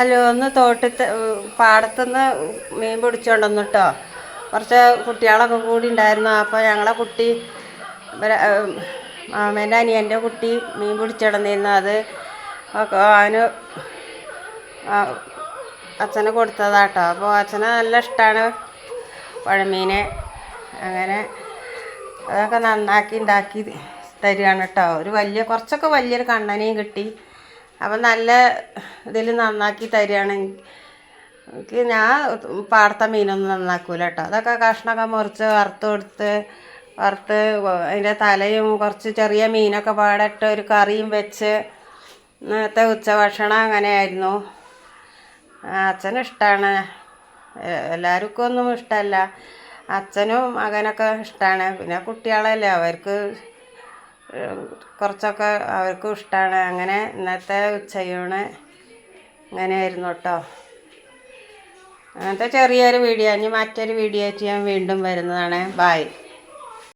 അല്ല ഒന്ന് തോട്ടത്ത് പാടത്തുനിന്ന് മീൻ പിടിച്ചോണ്ടെന്നു കേട്ടോ കുറച്ച് കുട്ടികളൊക്കെ കൂടി ഉണ്ടായിരുന്നു. അപ്പോൾ ഞങ്ങളെ കുട്ടി മാമേന്റെ അനിയന്റെ കുട്ടി മീൻ പിടിച്ചിടന്നിരുന്നു അത് അവന് അച്ഛന് കൊടുത്തതാട്ടോ. അപ്പോൾ അച്ഛന് നല്ല ഇഷ്ടമാണ് പഴമീന്. അങ്ങനെ അതൊക്കെ നന്നാക്കി ഉണ്ടാക്കി തരികയാണ് കേട്ടോ. ഒരു വലിയ കുറച്ചൊക്കെ വലിയൊരു കണ്ണനെയും കിട്ടി. അപ്പം നല്ല ഇതിൽ നന്നാക്കി തരികയാണെങ്കിൽ എനിക്ക് ഞാൻ പാടത്ത മീനൊന്നും നന്നാക്കൂല കേട്ടോ. അതൊക്കെ കഷ്ണമൊക്കെ മുറിച്ച് വറുത്ത് കൊടുത്ത് വറുത്ത് അതിന്റെ തലയും കുറച്ച് ചെറിയ മീനൊക്കെ പാടിട്ട് ഒരു കറിയും വെച്ച് ഇന്നത്തെ ഉച്ചഭക്ഷണം അങ്ങനെയായിരുന്നു. അച്ഛന് ഇഷ്ടമാണ് എല്ലാവർക്കും ഒന്നും ഇഷ്ടമല്ല അച്ഛനും മകനൊക്കെ ഇഷ്ടമാണ് പിന്നെ കുട്ടികളല്ലേ അവർക്ക് കുറച്ചൊക്കെ അവർക്കും ഇഷ്ടമാണ് അങ്ങനെ ഇന്നത്തെ ഉച്ചയൂണ് അങ്ങനെയായിരുന്നു കേട്ടോ. അങ്ങനത്തെ ചെറിയൊരു വീഡിയോ ഇനി മറ്റൊരു വീഡിയോ ആയിട്ട് ഞാൻ വീണ്ടും വരുന്നതാണ്. ബായ്